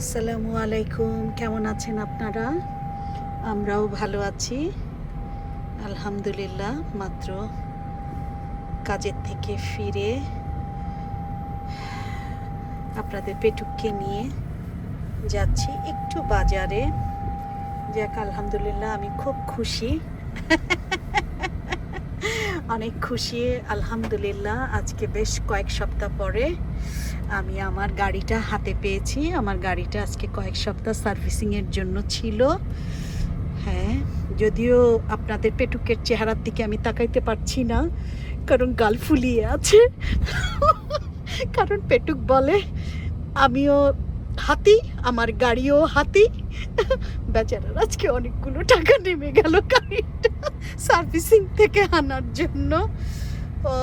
আসসালামু আলাইকুম। কেমন আছেন আপনারা? আমরাও ভালো আছি। আলহামদুলিল্লাহ, মাত্র কাজের থেকে ফিরে আপনাদের পেটুককে নিয়ে যাচ্ছি একটু বাজারে। যাক, আলহামদুলিল্লাহ, আমি খুব খুশি। অনেক খুশি, আলহামদুলিল্লাহ। আজকে বেশ কয়েক সপ্তাহ পরে আমি আমার গাড়িটা হাতে পেয়েছি। আমার গাড়িটা আজকে কয়েক সপ্তাহ সার্ভিসিংয়ের জন্য ছিল। হ্যাঁ যদিও আপনাদের পেটুকের চেহারার দিকে আমি তাকাইতে পারছি না, কারণ গাল ফুলিয়ে আছে। কারণ পেটুক বলে, আমিও হাতি, আমার গাড়িও হাতি। বেচারার আজকে অনেকগুলো টাকা নেমে গেল গাড়িটা সার্ভিসিং থেকে আনার জন্য। ও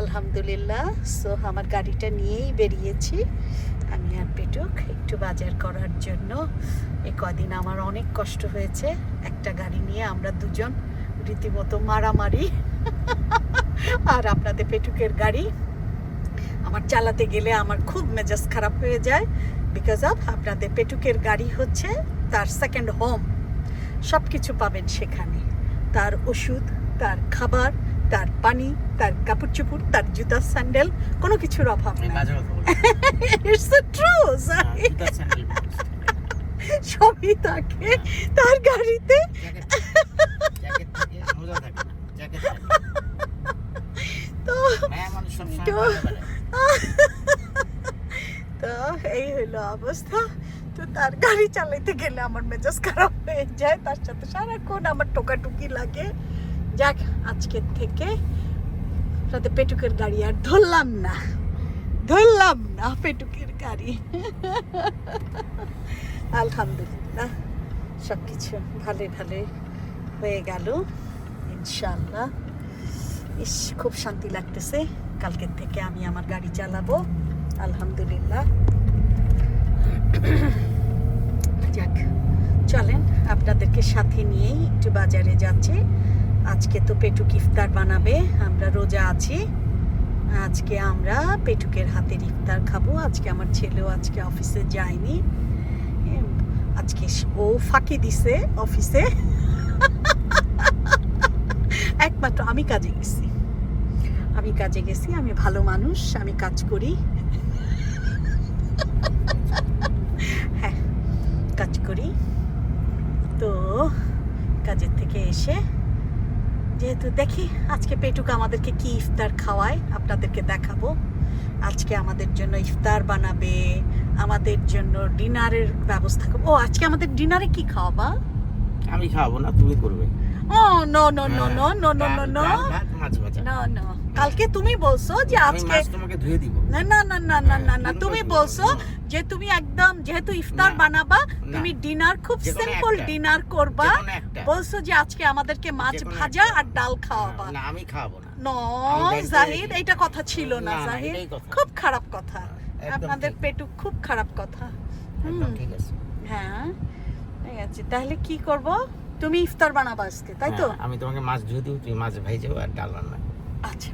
আলহামদুলিল্লাহ। সো আমার গাড়িটা নিয়েই বেরিয়েছি। আমি আর পেটুক একটু বাজার করার জন্য। এ কদিন আমার অনেক কষ্ট হয়েছে। একটা গাড়ি নিয়ে আমরা দুজন রীতিমতো মারামারি। আর আপনাদের পেটুকের গাড়ি আমার চালাতে গেলে আমার খুব মেজাজ খারাপ হয়ে যায়। বিকজ অফ আপনাদের পেটুকের গাড়ি হচ্ছে তার সেকেন্ড হোম সব কিছু পাবেন সেখানে। তার ওষুধ, তার খাবার তার পানি তার কাপড় চোপড় তার জুতা স্যান্ডেল কোনো কিছুর অভাব নেই। ইটস ট্রু বলছি। সবই থাকে তার গাড়িতে। তো বেড়ায়। তো এই হলো অবস্থা। তো তার গাড়ি চালাইতে গেলে আমার মেজাজ খারাপ হয়ে যায় তার সাথে সারাক্ষণ আমার টোকাটুকি লাগে। যাক আজকের থেকে সাথে পেটুকের গাড়ি আর ধরলাম না। ধরলাম না পেটুকের গাড়ি। আলহামদুলিল্লাহ সব কিছু ভালো ভালো হয়ে গেল ইনশাল্লাহ ইস, খুব শান্তি লাগতেছে। কালকের থেকে আমি আমার গাড়ি চালাবো, আলহামদুলিল্লাহ। যাক, চলেন, আপনাদেরকে সাথে নিয়েই একটু বাজারে যাচ্ছি। আজকে তো পেটুক ইফতার বানাবে, আমরা রোজা আছি। আজকে আমরা পেটুকের হাতের ইফতার খাব। আজকে আমার ছেলেও আজকে অফিসে যায়নি। আজকে ও ফাঁকি দিছে অফিসে। একমাত্র আমি কাজে গেছি। আমি কাজে গেছি, আমি ভালো মানুষ, আমি কাজ করি। হ্যাঁ কাজ করি। তো কাজের থেকে এসে যেহেতু দেখি আজকে পেটুক আমাদেরকে কি ইফতার খাওয়ায় আপনাদেরকে দেখাবো। আজকে আমাদের জন্য ইফতার বানাবে আমাদের জন্য ডিনারের ব্যবস্থা করব। ও আজকে আমাদের ডিনারে কি খাওয়াবা? আমি খাওয়াবো না তুমি করবে। ও no no no no no no no no না না কালকে তুমি বলছো যে আজকে তোমাকে ধুয়ে দিব। না না না না না না না হ্যাঁ, তুমি বলছো। যে তুমি একদম যেহেতু ইফতার বানাবা তুমি ডিনার খুব সিম্পল ডিনার করবা। বলছো যে আজকে আমাদেরকে মাছ ভাজা আর ডাল খাওয়াবা। না আমি খাওয়াবো না। নো জাহিদ এটা কথা ছিল না জাহিদ। খুব খারাপ কথা। আপনাদের ঠিক। পেটু খুব খারাপ কথা। ঠিক আছে। হ্যাঁ ঠিক আছে। তাহলে কি করব? তুমি ইফতার বানাবা আজকে তাই তো? হ্যাঁ, আমি তোমাকে মাছ ধুয়ে দিব তুমি মাছ ভাই যাও আর ডাল রান্না আচ্ছা।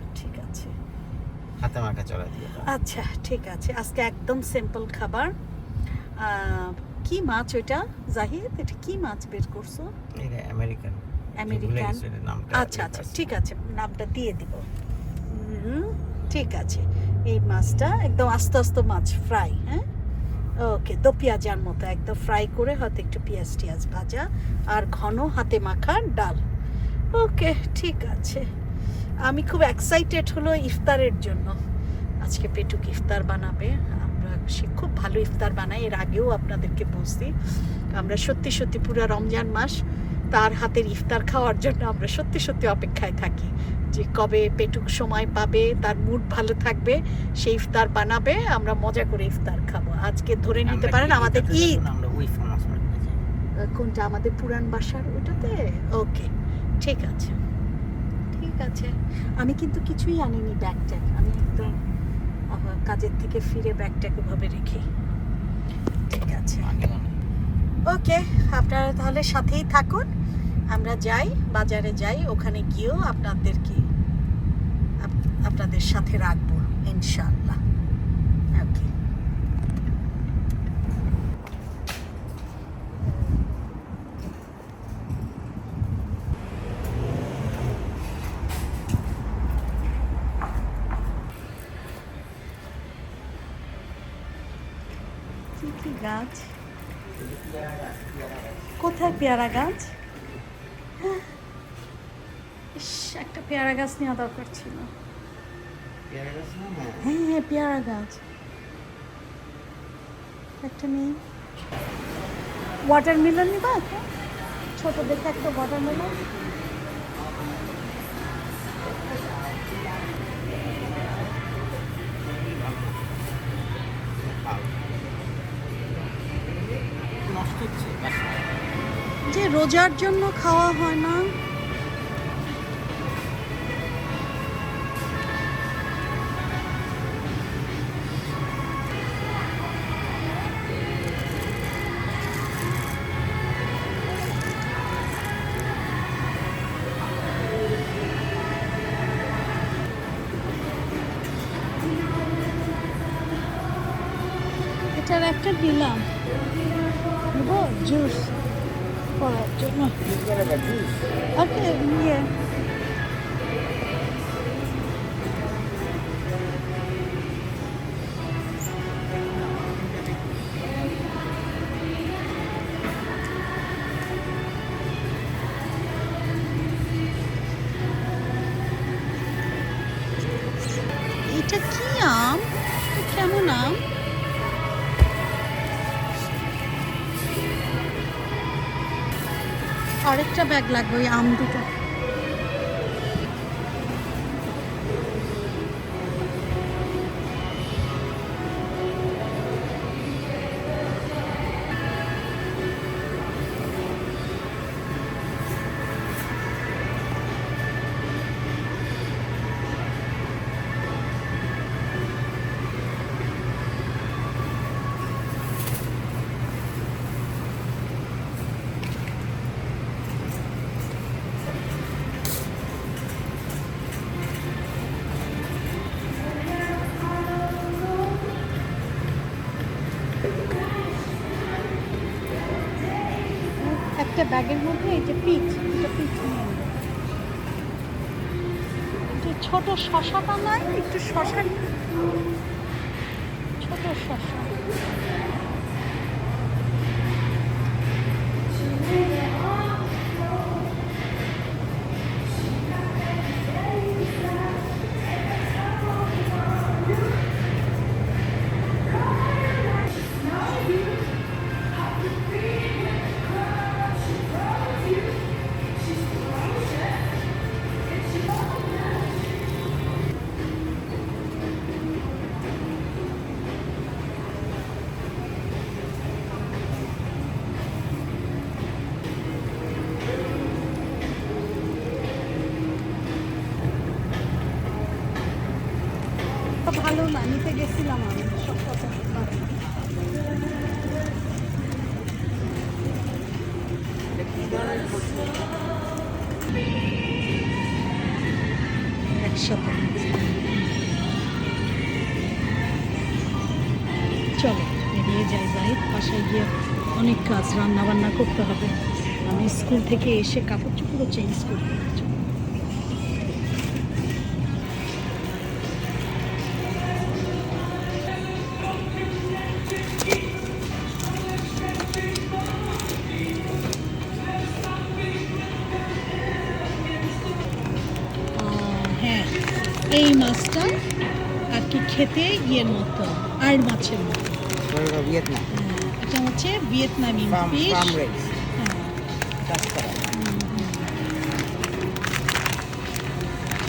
হাতে মাখা চলা দিয়ে আচ্ছা ঠিক আছে। আজকে একদম সিম্পল খাবার। কি মাছ ওইটা? জাহিদ এটা কি মাছ বের করছ? এটা আমেরিকান। আমেরিকান। আচ্ছা আচ্ছা ঠিক আছে নামটা দিয়ে দিব। ঠিক আছে। এই মাছটা একদম আস্তে আস্তে মাছ ফ্রাই হ্যাঁ? ওকে দো পেঁয়াজার মতো একদম ফ্রাই করে হয়তো একটু পেঁয়াজ টিয়াজ ভাজা আর ঘন হাতে মাখা ডাল। ওকে ঠিক আছে। আমি খুব এক্সাইটেড হলো ইফতারের জন্য। আজকে পেটুক ইফতার বানাবে। আমরা সে খুব ভালো ইফতার বানাই এর আগেও আপনাদেরকে বলছি। আমরা সত্যি সত্যি পুরো রমজান মাস তার হাতের ইফতার খাওয়ার জন্য আমরা সত্যি সত্যি অপেক্ষায় থাকি যে কবে পেটুক সময় পাবে তার মুড ভালো থাকবে সেই ইফতার বানাবে আমরা মজা করে ইফতার খাব। আজকে ধরে নিতে পারেন আমাদের ঈদ। কোনটা? আমাদের পুরান বাসার ওটাতে? ওকে ঠিক আছে। আছে আমি কিন্তু কিছুই আনিনি ব্যাগ ট্যাগ আমি একদম কাজের থেকে ফিরে ব্যাগটাক ওভাবে রেখে ঠিক আছে। ওকে আপনারা তাহলে সাথেই থাকুন। আমরা যাই বাজারে যাই ওখানে গিয়েও আপনাদেরকে আপনাদের সাথে রাখব ইনশাল্লাহ ওকে কি কি গাছ কোথায় পেয়ারা গাছ? ইস একটা পেয়ারা গাছ নেওয়া দরকার ছিল। হ্যাঁ। হ্যাঁ হ্যাঁ পেয়ারা গাছ। একটা নেই ওয়াটারমেলন নিবা? ছোট দেখে একটা ওয়াটারমেলন রোজার জন্য খাওয়া হয় না? এটার একটা দিলাম। জুস। করার জন্য পেয়ারা গাছ, জুস। ওকে নিয়ে এটা কি আম এটা কেমন আম আরেকটা ব্যাগ লাগবে ওই আম দুটো। ব্যাগের মধ্যে এই যে পিচ এটা পিচ নিয়ে ছোট শশাটা নাই একটু শশা চলো, বেরিয়ে যাই যাই, বাসায় গিয়ে অনেক কাজ রান্না বান্না করতে হবে। আমি স্কুল থেকে এসে কাপড় চোপড়ও চেঞ্জ হ্যাঁ এই মাছটা আর কি খেতে ইয়ের মতো আর মাছের ভিয়েতনামি Farm- ফিশ farm raised, চাষ করা।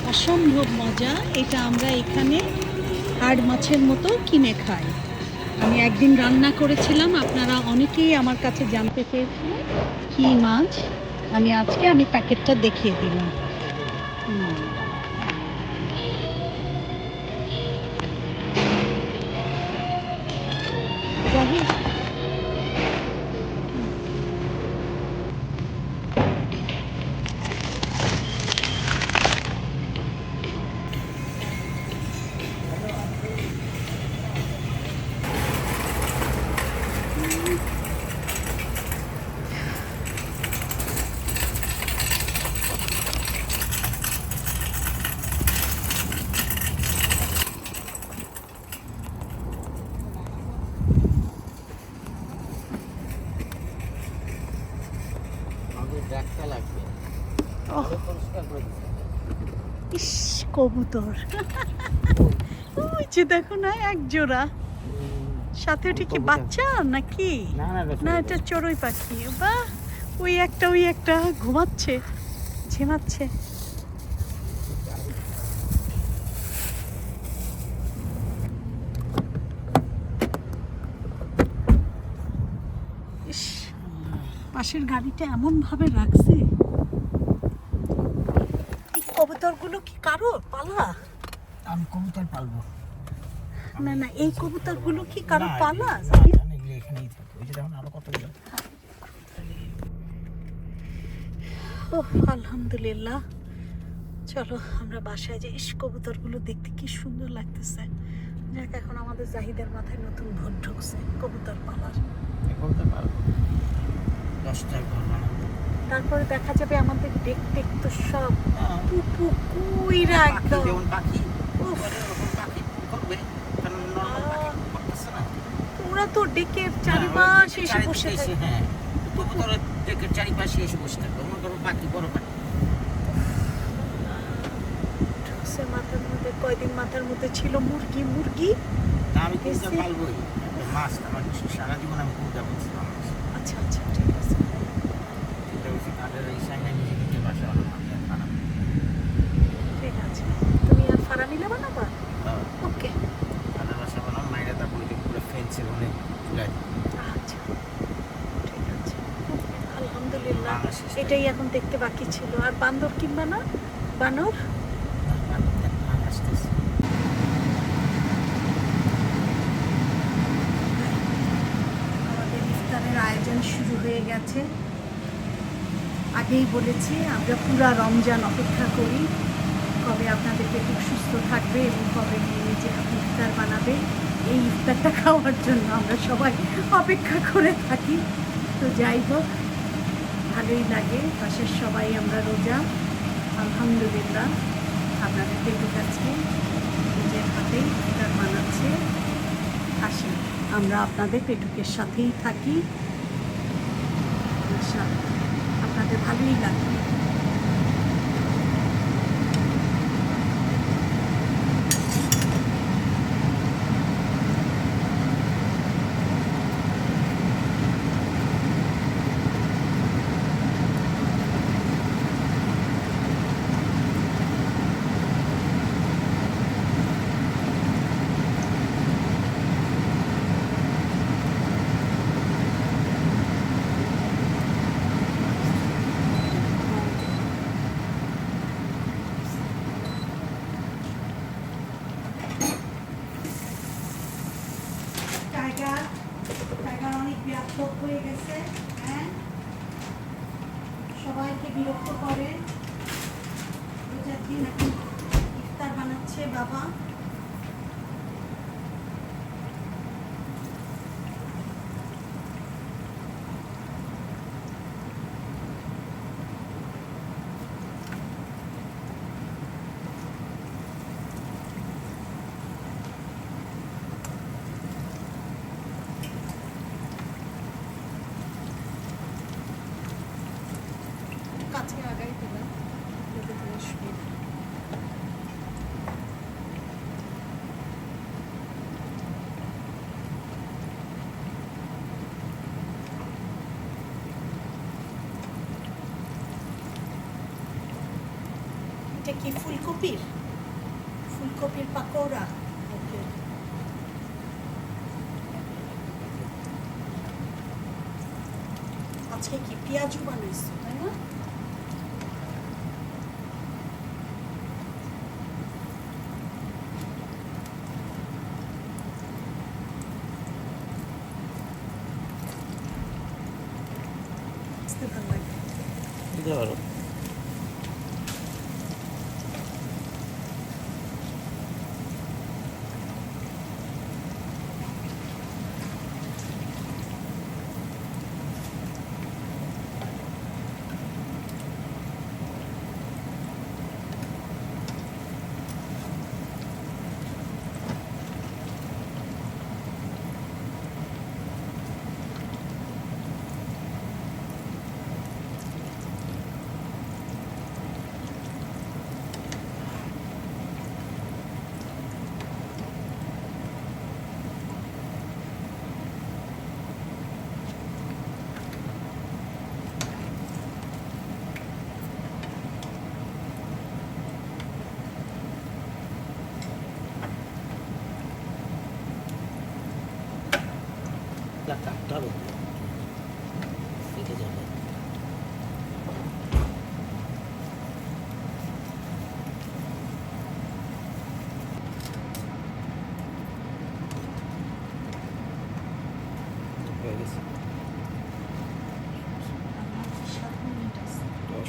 অসম্ভব মজা। এটা আমরা এখানে হাড় মাছের মতো কিনে খাই। আমি একদিন রান্না করেছিলাম। আপনারা অনেকেই আমার কাছে জানতে চেয়েছিলেন কি মাছ। আমি আজকে আমি প্যাকেটটা দেখিয়ে দিলাম। কবুতর। ওই যে দেখো না এক জোড়া। সাথে ওটা কি বাচ্চা নাকি? না এটা। চড়ুই পাখি। বা ওই একটা ওই একটা ঘুমাচ্ছে ঝিমাচ্ছে। পাশের গাড়িটা এমন ভাবে রাখছে। কবুতরগুলো কি কারও পালা? আমি কবুতর পালবো। না না এই কবুতরগুলো কি কারও পালা? এখানেই থাকে। ওই যে দেখুন আরও কতগুলো ওহ আলহামদুলিল্লাহ। চলো আমরা বাসায় যে ইস কবুতরগুলো দেখতে কি সুন্দর লাগতেছে। যাক এখন আমাদের জাহিদের মাথায় নতুন ভোট ঢুকছে কবুতর পালার। কবুতর পালবো। দশটা ঘর বানাবো। তারপরে দেখা যাবে আমাদের ডেক টেক তো সব হ্যাঁ। পুপু কুইরা একদম। যেমন পাখি করবে। ওরা তো ডেকের হ্যাঁ, চারিপাশে এসে বসে থাকে। হ্যাঁ ডেকের চারিপাশে এসে বসে থাকবে মনে করো পাখি বড় পাখি। মাথার মধ্যে কয়দিন মাথার মধ্যে ছিল মুরগি মুরগি? আমি এসে- পালবোই? মাছ আমার সারা জীবন আমি কবুতর বলছিলাম আচ্ছা আচ্ছা ঠিক আছে এটা হচ্ছে কাঠের এই সাইনে নিজে নিজে বাসা বানাবো আমি আর বানাবো না। ঠিক আছে তুমি আর ফারামি নেবা না বা হ্যাঁ, ওকে কাঠের বাসা বানাবো মাইরে তারপরে যে পুরো ফেন্সের অনেক চুলাই আচ্ছা ঠিক আছে এটাই এখন দেখতে বাকি ছিল। আর বান্দর কিংবা না বানর? আমাদের ইফতারের আয়োজন শুরু হয়ে গেছে। আগেই বলেছি আমরা পুরা রমজান অপেক্ষা করি। কবে আপনাদের পেটুক সুস্থ থাকবে এবং কবে নিয়ে যে আপনি ইফতার বানাবে এই ইফতারটা খাওয়ার জন্য আমরা সবাই অপেক্ষা করে থাকি। তো যাই হোক ভালোই লাগে। পাশের সবাই আমরা রোজা। আলহামদুলিল্লাহ। আপনাদের পেটুক আজকে নিজের হাতেই এটা বানাচ্ছে। আসেন, আমরা আপনাদের পেটুকের সাথেই থাকি। আপনাদের ভালোই লাগে। ব্যাপক হয়ে গেছে হ্যাঁ? সবাইকে বিরক্ত করে। দু চার দিন এখন ইফতার বানাচ্ছে বাবা কাছে আগাই দিলাম এটা কি ফুলকপির? ফুলকপির পাকোড়া? ওকে। আজকে কি পেঁয়াজু বানাইছো? Claro.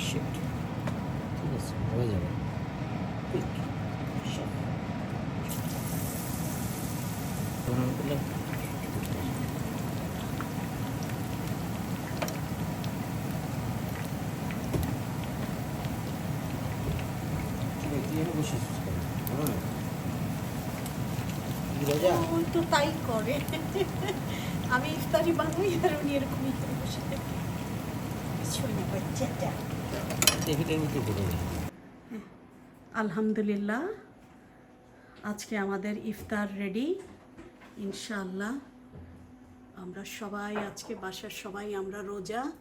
Shit. ঠিক আছে হয়ে যাবে কুইক তো তাই করে। আমি ইফতারি বানাই আর উনি এরকমই করে বসে থাকে। কিছুই না বাচ্চাটা টেবিলের মধ্যে করে দেয় আলহামদুলিল্লাহ, আজকে আমাদের ইফতার রেডি ইনশাআল্লাহ। আমরা সবাই আজকে বাসার সবাই আমরা রোজা,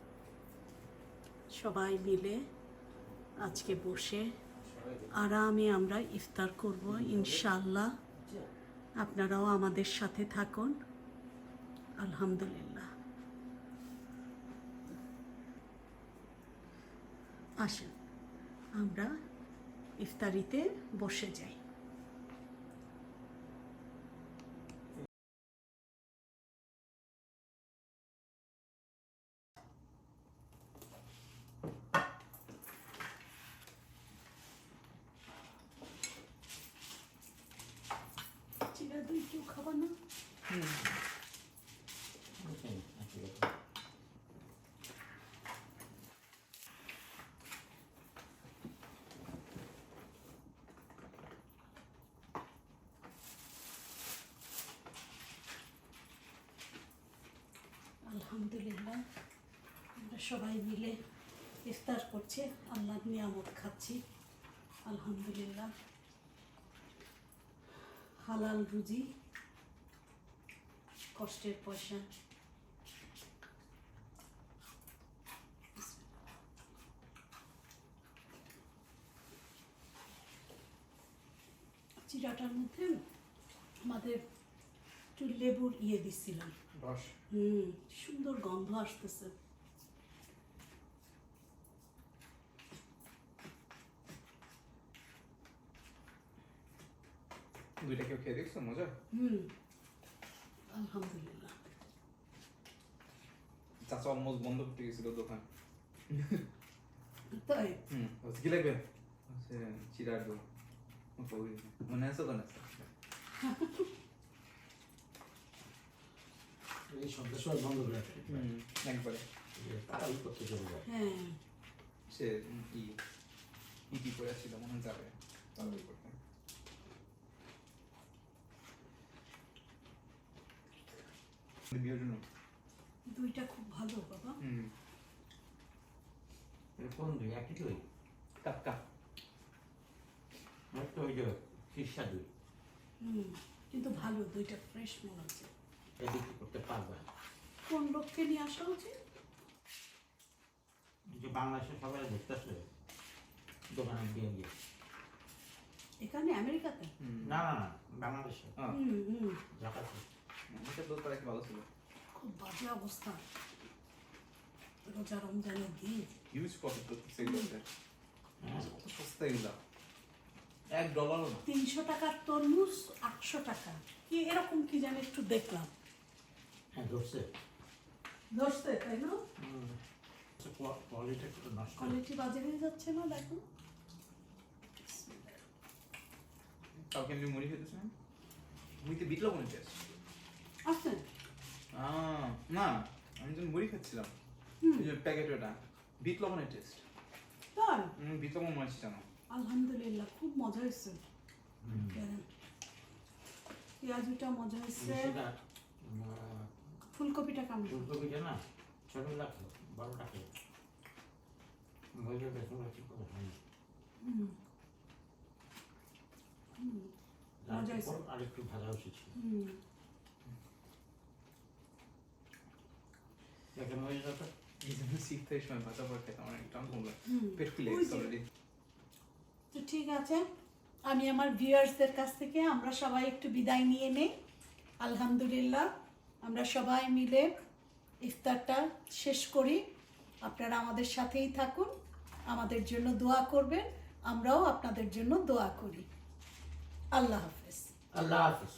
সবাই মিলে আজকে বসে আরামে আমরা ইফতার করব, ইনশাআল্লাহ। আপনারাও আমাদের সাথে থাকুন। আলহামদুলিল্লাহ। আসেন আমরা ইফতারিতে বসে যাই। চিরা দই কেউ খাবার না আলহামদুলিল্লাহ আমরা সবাই মিলে ইফতার করছে। আল্লাহ নিয়ামত খাচ্ছি। আলহামদুলিল্লাহ। হালাল রুজি কষ্টের পয়সা। চিরাটার মধ্যে আমাদের একটু লেবুর ইয়ে দিচ্ছিলাম হুম সুন্দর গন্ধ আসতেছে। দুইটা কেউ খেয়ে দেখছ? মজা? হুম। আলহামদুলিল্লাহ। চাচা অলমোস্ট বন্ধ করতে গেছিল দোকান। তাই? হুম কি লাগবে? চিরার দো মনে আছে তো না এই সময় বন্ধ করে রাখে। হুম একবারে। তাড়াতাড়ি করতে চলে যায়। হ্যাঁ। সে ই ইটি করে ছিল মনে হয় যাবে। করতে। বিয়ের জন্য? দুইটা খুব ভালো বাবা। হুম। এটা কোন দুই? একই দুই? কাকা একটা ওই যে শীর্ষা দুই। হুম কিন্তু ভালো দুইটা ফ্রেশ মনে হচ্ছে। এটা বিক্রি করতে পারবে কোন লোককে নিয়ে আসা উচিত? যে বাংলাদেশে সবাই দেখতেছে দোকানে দিয়ে গিয়ে। এখানে আমেরিকাতে? না না না বাংলাদেশে। হুম হুম। ঢাকাতে। এটা তো তার ভালো ছিল? খুব বাজে অবস্থা। রোজা রমজানের দিন। ইউজ প্রফিট করতেছে এগুলোতে হ্যাঁ কত সস্তা এগুলা। এক ডলারও না। তিনশো টাকার তরমুজ আটশো টাকা। কি এরকম কি জানি একটু দেখলাম। হ্যাঁ ধরছে। ধরছে তাই না? কোয়ালিটি একটু নষ্ট কোয়ালিটি বাজে হয়ে যাচ্ছে না দেখো। কাউকে আমি মুড়ি খেতেছি না মুড়িতে বিট লবণ টেস্ট আছে না আমি যখন মুড়ি খাচ্ছিলাম। যে প্যাকেট ওটা বিট লবণের টেস্ট তাই? বিট লবণ মনে হচ্ছে জানো। আলহামদুলিল্লাহ খুব মজা হয়েছে। পেঁয়াজুটা মজা হয়েছে। ফুলকপিটা কেমন? ফুলকপিটা না ছোট লাগল বড় টাকা মজা বেশ ঠিক করে হুম। হুম মজা হয়েছে। আর একটু ভাজা উচিত হুম। তো ঠিক আছে আমি আমার ভিউয়ার্সদের কাছ থেকে আমরা সবাই একটু বিদায় নিয়ে নেই আলহামদুলিল্লাহ আমরা সবাই মিলে ইফতারটা শেষ করি আপনারা আমাদের সাথেই থাকুন আমাদের জন্য দোয়া করবেন আমরাও আপনাদের জন্য দোয়া করি আল্লাহ হাফেজ আল্লাহ হাফেজ